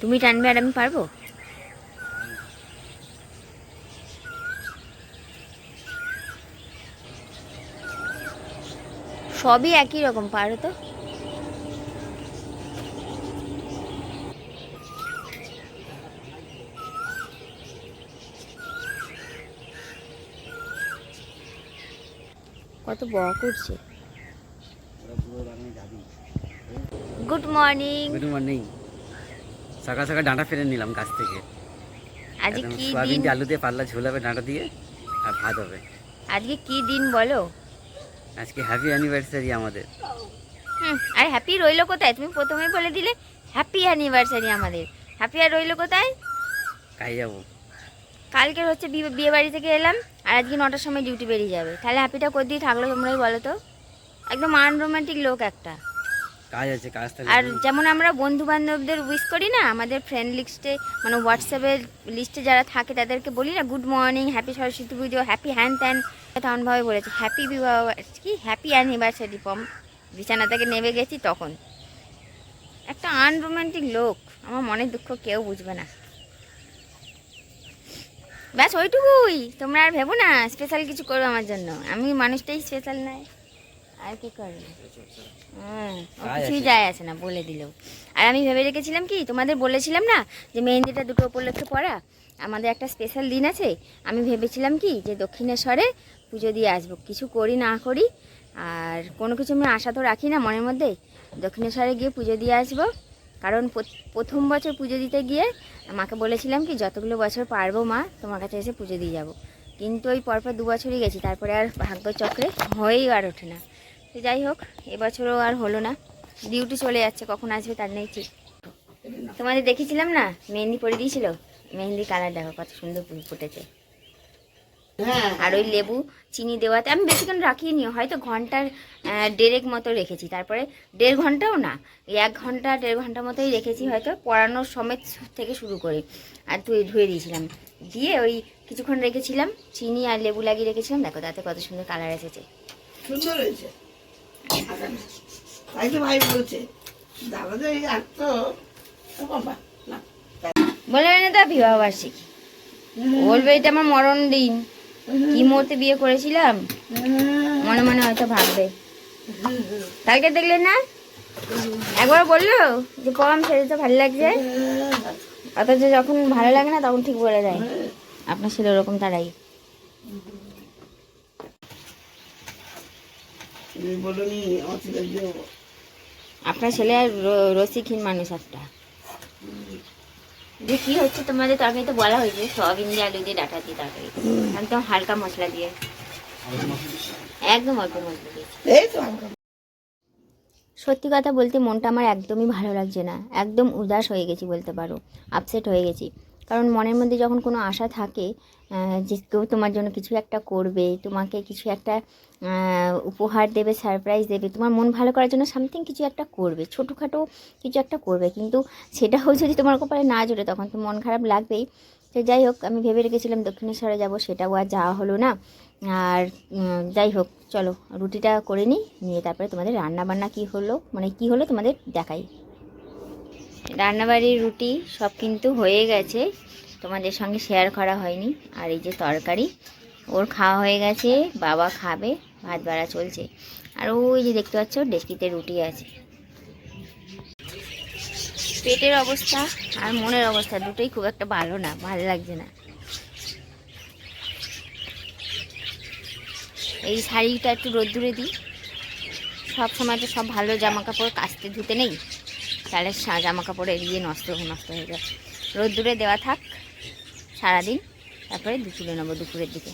তুমি টানবে আর আমি পারব? সবই একই রকম পারো তো? কত বড় করছে। গুড মর্নিং গুড মর্নিং সকাল সকাল ডাঁটা ফেলে নিলাম গাছ থেকে। কি দিন? আলু দিয়ে পাল্লা ঝোল হবে ডাঁটা দিয়ে আর ভাত হবে। আজকে কি দিন বলো? আজকে হ্যাপি অ্যানিভার্সারি আমাদের। আর হ্যাপি রইল কোথায়? তুমি প্রথমে বলে দিলে হ্যাপি অ্যানিভার্সারি আমাদের। হ্যাপি আর রইল কোথায়? কাই যাব। কালকের হচ্ছে বিয়ে বাড়ি থেকে এলাম আর আজকে নটার সময় ডিউটি বেরিয়ে যাবে। তাহলে হ্যাপিটা কোথায় থাকল তোমরাই বলো তো। একদম আনরোমান্টিক লোক একটা। কাজ আছে কাজ আর যেমন আমরা বন্ধু বান্ধবদের উইশ করি না আমাদের ফ্রেন্ড লিস্টে মানে হোয়াটসঅ্যাপের লিস্টে যারা থাকে তাদেরকে বলি না গুড মর্নিং হ্যাপি সরস্বতী পুজো হ্যাপি হ্যান ত্যান তেমনভাবে বলেছে। হ্যাপি বিবাহ কি হ্যাপি অ্যানিভার্সারি পম। বিছানা থেকে নেমে গেছি তখন। একটা আনরোমান্টিক লোক আমার মনের দুঃখ কেউ বুঝবে না। ব্যাস ওইটুকুই। তোমরা আর ভেবো না স্পেশাল কিছু করো আমার জন্য। আমি মানুষটাই স্পেশাল নয়। আর কি কিছুই যায় আসে না বলে দিলেও আর আমি ভেবে রেখেছিলাম কি তোমাদের বলেছিলাম না যে মেহেন্দিটা দুটো উপলক্ষে পড়া আমাদের একটা স্পেশাল দিন আছে। আমি ভেবেছিলাম কি যে দক্ষিণেশ্বরে পুজো দিয়ে আসব। কিছু করি না করি আর কোনো কিছু আমি আশা তো রাখি না মনের মধ্যে। দক্ষিণেশ্বরে গিয়ে পুজো দিয়ে আসব। কারণ প্রথম বছর পুজো দিতে গিয়ে মাকে বলেছিলাম কি যতগুলো বছর পারব মা তোমার কাছে এসে পুজো দিয়ে যাব। কিন্তু ওই পরপর দু বছরই গেছি তারপরে আর ভাগ্যচক্রে হয়েই আর ওঠে না। যাই হোক এবছরও আর হলো না। ডিউটি চলে যাচ্ছে কখন আসবে তার নেই ঠিক। তোমাদের দেখেছিলাম না মেহেন্দি পরে দিয়েছিল? মেহেন্দি কালার দেখো কত সুন্দর ফুল ফুটেছে। আর ওই লেবু চিনি দেওয়াতে আমি বেশিক্ষণ রাখিনি হয়তো ঘণ্টার দেড়েক মতো রেখেছি। তারপরে দেড় ঘন্টাও না এক ঘণ্টা দেড় ঘণ্টা মতোই রেখেছি হয়তো পড়ানোর সমেত থেকে শুরু করে। আর তুই ধুয়ে দিয়েছিলাম। দিয়ে ওই কিছুক্ষণ রেখেছিলাম চিনি আর লেবু লাগিয়ে রেখেছিলাম দেখো তাতে কত সুন্দর কালার এসেছে। সুন্দর হয়েছে। বলে না তা বিবাহবার্ষিকী বলবে এটা আমার মরণ দিন। কি মুহূর্তে বিয়ে করেছিলাম? মনে মনে হয়তো ভাববে। কালকে দেখলে না? একবার বলল যে, কম সেটা তো ভালো লাগছে। অথচ যখন ভালো লাগে না, তখন ঠিক বলে দেয়। আপনার ছিল ওরকম তারাই তুমি বলনি আমার ছেলে যে আপনার ছেলে আর র- রসিকহীন মানুষ একটা। যে কি হচ্ছে তোমাদের তরকারি তো বলা হয়েছে সয়াবিন দিয়ে আলু দিয়ে ডাটা দিয়ে তরকারি। একদম হালকা মশলা দিয়ে। একদম অল্প মশলা দিয়ে। এই তো হালকা সত্যি কথা বলতে মনটা আমার একদমই ভালো লাগছে না। একদম উদাস হয়ে গেছি বলতে পারো। আপসেট হয়ে গেছি। কারণ মনের মধ্যে যখন কোনো আশা থাকে যে কেউ তোমার জন্য কিছু একটা করবে, তোমাকে কিছু একটা উপহার দেবে সারপ্রাইজ দেবে, তোমার মন ভালো করার জন্য সামথিং কিছু একটা করবে, ছোটোখাটো কিছু একটা করবে। কিন্তু সেটাও যদি তোমার কপালে না জোরে, তখন তো মন খারাপ লাগবেই। তো যাই হোক, আমি ভেবে রেখেছিলাম দক্ষিণেশ্বরে যাব, সেটাও আর যাওয়া হলো না। আর যাই হোক, চলো, রুটিটা করে নিই, নিয়ে তারপরে তোমাদের রান্না বান্না কী হলো মানে কি হলো তোমাদের দেখাই। রান্নাবাড়ির রুটি সব কিন্তু হয়ে গেছে। তোমাদের সঙ্গে শেয়ার করা হয়নি। আর এই যে তরকারি, ওর খাওয়া হয়ে গেছে, বাবা খাবে, ভাত বাড়া চলছে। আর ওই যে দেখতে পাচ্ছ, ডেস্কিতে রুটি আছে। পেটের অবস্থা আর মনের অবস্থা দুটোই খুব একটা ভালো না, ভালো লাগছে না। এই শাড়িটা একটু রোদ্দুরে দিই। সব সময় তো সব ভালো জামা কাপড় কাচতে ধুতে নেই। তাহলে সা- জামা কাপড় এড়িয়ে নষ্ট নষ্ট হয়ে যায় রোদ্দুরে দেওয়া থাক সারাদিন। তারপরে দুপুরে নেব দুপুরের দিকে।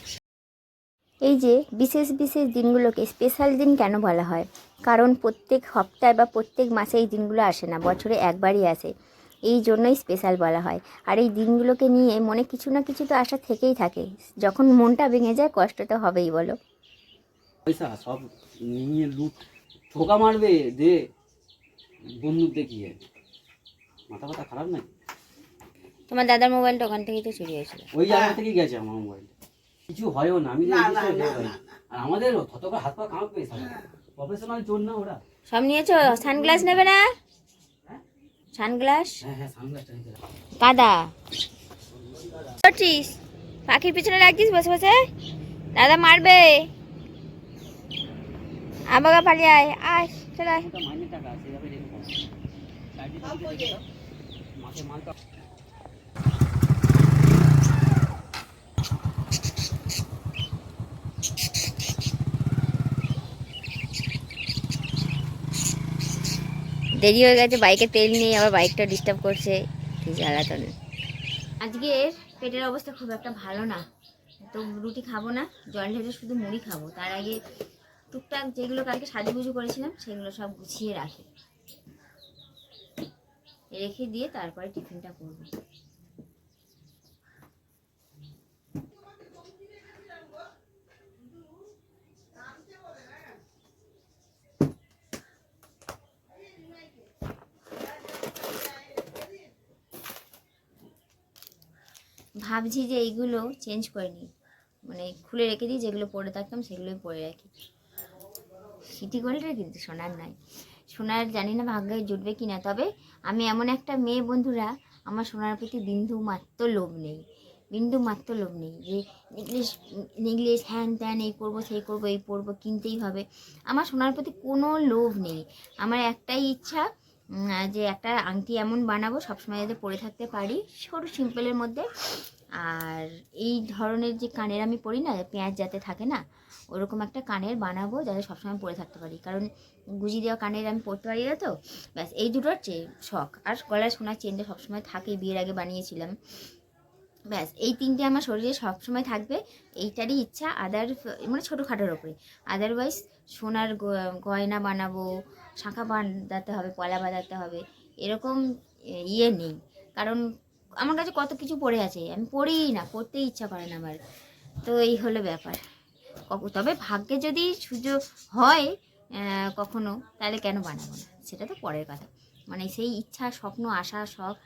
এই যে বিশেষ বিশেষ দিনগুলোকে স্পেশাল দিন কেন বলা হয়? কারণ প্রত্যেক সপ্তাহে বা প্রত্যেক মাসে এই দিনগুলো আসে না বছরে একবারই আসে। এই জন্যই স্পেশাল বলা হয়। আর এই দিনগুলোকে নিয়ে মনে কিছু না কিছু তো আশা থেকেই থাকে। যখন মনটা ভেঙে যায় কষ্ট তো হবেই বলো। পয়সা সব নিয়ে লুট ঠোকা মারবে দে বন্দুক দেখিয়ে মাথা ব্যথা খারাপ নাই তোমার দাদার মোবাইলটা ওখান থেকেই তো চুরি হয়েছিল। ওই জায়গা থেকেই গেছে আমার মোবাইল। কিছু হয়ও না আমি। আর আমাদের কত করে হাত পা কাঁপবে প্রফেশনাল চোর না ওরা। সব নিয়েছো? সানগ্লাস নেবে না? সানগ্লাস? হ্যাঁ হ্যাঁ হবে। কাদা। করছিস পাখির পিছনে লাগছিস বসে বসে? দাদা মারবে। আবাগা পালিয়ে আয়। আয় চলে আয়। দেরি হয়ে গেছে, বাইকে তেল নেই আবার বাইকটা ডিস্টার্ব করছে জ্বালাতন। আজকের পেটের অবস্থা খুব একটা ভালো না। তো রুটি খাব না, জল ঢেলে শুধু মুড়ি খাব। তার আগে টুকটাক যেগুলো কালকে সাজুগুজু করেছিলাম, সেগুলো সব গুছিয়ে রাখি। রেখে দিয়ে তারপরে টিফিনটা করব। ভাবছি যে এইগুলো চেঞ্জ করে নিই। মানে খুলে রেখে দিই, যেগুলো পরে থাকতাম সেগুলোই পরে রাখি। সিটি গোল্ডের কিন্তু সোনার নাই। সোনার জানি না ভাগ্যে জুটবে কি না তবে আমি এমন একটা মেয়ে বন্ধুরা, আমার সোনার প্রতি বিন্দু মাত্র লোভ নেই, বিন্দু মাত্র লোভ নেই যে নেকলেস নেকলেস হ্যান ত্যান এই করব সেই করব এই পরবো, কিনতেই হবে। আমার সোনার প্রতি কোনো লোভ নেই, আমার একটাই ইচ্ছা যে একটা আংটি এমন বানাবো, সবসময় যাতে পরে থাকতে পারি, ছোটো সিম্পলের মধ্যে। আর এই ধরনের যে কানের আমি পরি না, পেঁয়াজ যাতে থাকে না, ওরকম একটা কানের বানাবো যাতে সবসময় পরে থাকতে পারি। কারণ গুজি দেওয়া কানের আমি পরতে পারি না তো, ব্যাস এই দুটোর চেয়ে শখ। আর গলায় সোনার চেনটা সবসময় থাকে, বিয়ের আগে বানিয়েছিলাম। ব্যাস এই তিনটে আমার শরীরে সবসময় থাকবে, এইটারই ইচ্ছা। আদার মানে ছোটোখাটোর ওপরে। আদারওয়াইজ সোনার গয়না বানাবো, শাঁখা বাঁধাতে হবে পলা বাঁধাতে হবে, এরকম ইয়ে নেই। কারণ আমার কাছে কত কিছু পড়ে আছে, আমি পড়িই না পড়তেই ইচ্ছা করে না আমার তো এই হলো ব্যাপার। তবে ভাগ্যে যদি সুযোগ হয় কখনো, তাহলে কেন বানাবো না? সেটা তো পরের কথা। মানে সেই ইচ্ছা, স্বপ্ন, আশা, শখ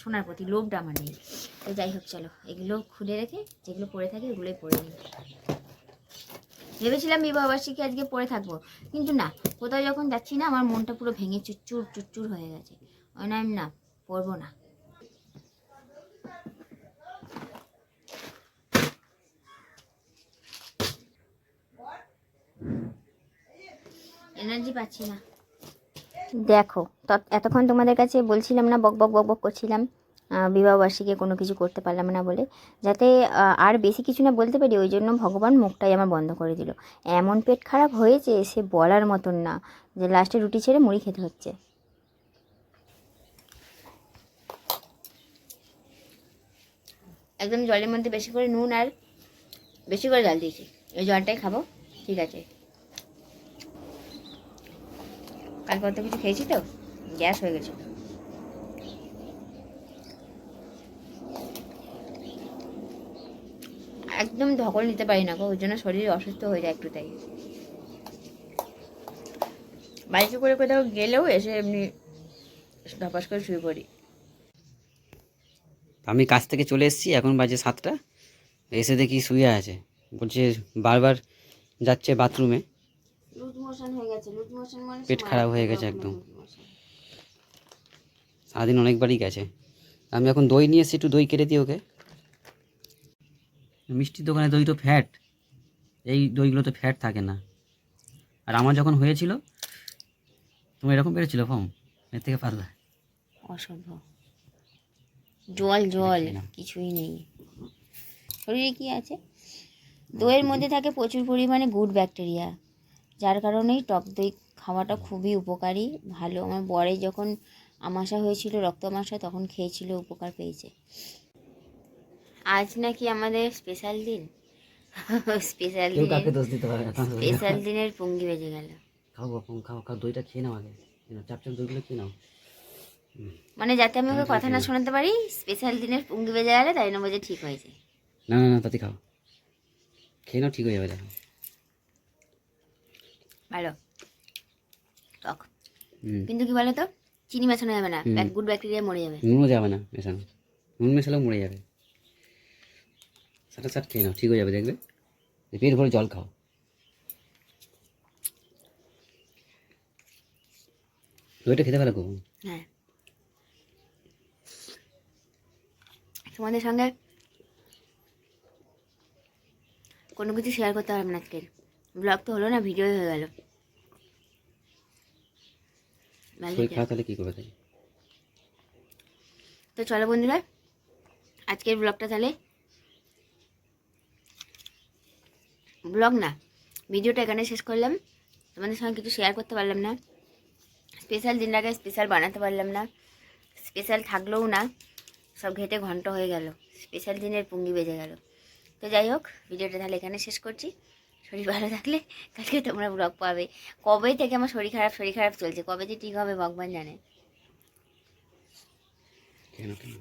শোনার প্রতি লোভটা আমার নেই। তো যাই হোক, চলো, এগুলো খুলে রেখে, যেগুলো পড়ে থাকে এগুলোই পড়ে নিই। ভেবেছিলাম বিবাহবার্ষিকী আজকে পড়ে থাকব, কিন্তু না, কোথাও যখন যাচ্ছি না, আমার মনটা পুরো ভেঙে চুরচুর চুরচুর হয়ে গেছে। ওই না আমি না, পড়ব না। এনার্জি পাচ্ছি না। দেখো তত- এতক্ষণ তোমাদের কাছে বলছিলাম না বক বক বক বক করছিলাম বিবাহবার্ষিকী কোনো কিছু করতে পারলাম না বলে। যাতে আর বেশি কিছু না বলতে পারি ওই জন্য ভগবান মুখটাই আমার বন্ধ করে দিল। এমন পেট খারাপ হয়েছে সে বলার মতন না যে লাস্টে রুটি ছেড়ে মুড়ি খেতে হচ্ছে। একদম জলের মধ্যে বেশি করে নুন আর বেশি করে জল দিয়েছি। এই জলটাই খাব ঠিক আছে। কাল কত কিছু খেয়েছি তো? গ্যাস হয়ে গেছে। একদম ধকল নিতে পারি না গো, ওই জন্য শরীর অসুস্থ হয়ে যায় একটু তাই। বাইকে করে কোথাও গেলেও এসে এমনি ধপাস করে শুয়ে পড়ি। আমি কাজ থেকে চলে এসেছি, এখন বাজে সাতটা। এসে দেখি শুয়ে আছে। বলছে বারবার যাচ্ছে বাথরুমে। লুজ মোশন হয়ে গেছে লুজ মোশন মানে পেট খারাপ হয়ে গেছে একদম। সারাদিন অনেকবারই গেছে। আমি এখন দই নিয়ে এসে একটু দই কেটে দিই ওকে। মিষ্টির দোকানে দই তো ফ্যাট এই দইগুলো তো ফ্যাট থাকে না। আর আমার যখন হয়েছিল তোমার এরকম বেড়েছিল ফর্ম? এর থেকে পারলা অসভ্য। জল জল না। কিছুই নেই। শরীরে কি আছে? দইয়ের মধ্যে থাকে প্রচুর পরিমাণে গুড ব্যাকটেরিয়া। যার কারণেই টক দই খাওয়াটা খুবই উপকারী ভালো। আমার বরে যখন আমাশা হয়েছিল রক্ত আমাশা তখন খেয়েছিল উপকার পেয়েছে। আজ নাকি আমাদের স্পেশাল দিন? স্পেশাল কেউ কাকে দোষ দিতে পারে স্পেশাল দিনের পুঙ্গি বেজে গেল। খাও বাপু খাও খাও দইটা খেয়ে নাও আগে। চাপ চাপ দইগুলো খেয়ে নাও। মানে যাতে আমি ওকে কথা না শোনাতে পারি স্পেশাল দিনের পঙ্গি বেজে গেলে তাই না বোঝে ঠিক হয়েছে। না না না তাতে খাও। খেয়ে নাও ঠিক হয়ে যাবে দেখো। ভালো টক। কিন্তু কি বলো তো চিনি মেশানো যাবে না। গুড ব্যাকটেরিয়া মরে যাবে। নুনও যাবে না মেশানো। নুন মেশালেও মরে যাবে। সাটা সাট খেয়ে নাও ঠিক হয়ে যাবে দেখবে? পেট ভরে জল খাও। দইটা খেতে ভালো খুব। হ্যাঁ। তোমাদের সঙ্গে কোনো কিছু শেয়ার করতে পারলাম না আজকের ব্লগ তো হলো না ভিডিও হয়ে গেল। শরীর খারাপ তাহলে কী করবে তাই? তো চলো বন্ধুরা আজকের ব্লগটা তাহলে ব্লগ না ভিডিওটা এখানে শেষ করলাম। তোমাদের সঙ্গে কিছু শেয়ার করতে পারলাম না। স্পেশাল দিনটাকে স্পেশাল বানাতে পারলাম না। স্পেশাল থাকলেও না সব ঘেটে ঘন্ট হয়ে গেল। স্পেশাল দিনের পুঙ্গি বেজে গেল। তো যাই হোক ভিডিওটা তাহলে এখানে শেষ করছি। শরীর ভালো থাকলে কালকে তোমরা ব্লগ পাবে। কবে থেকে আমার শরীর খারাপ শরীর খারাপ চলছে? কবে যে ঠিক হবে ভগবান জানে। কেন কেন?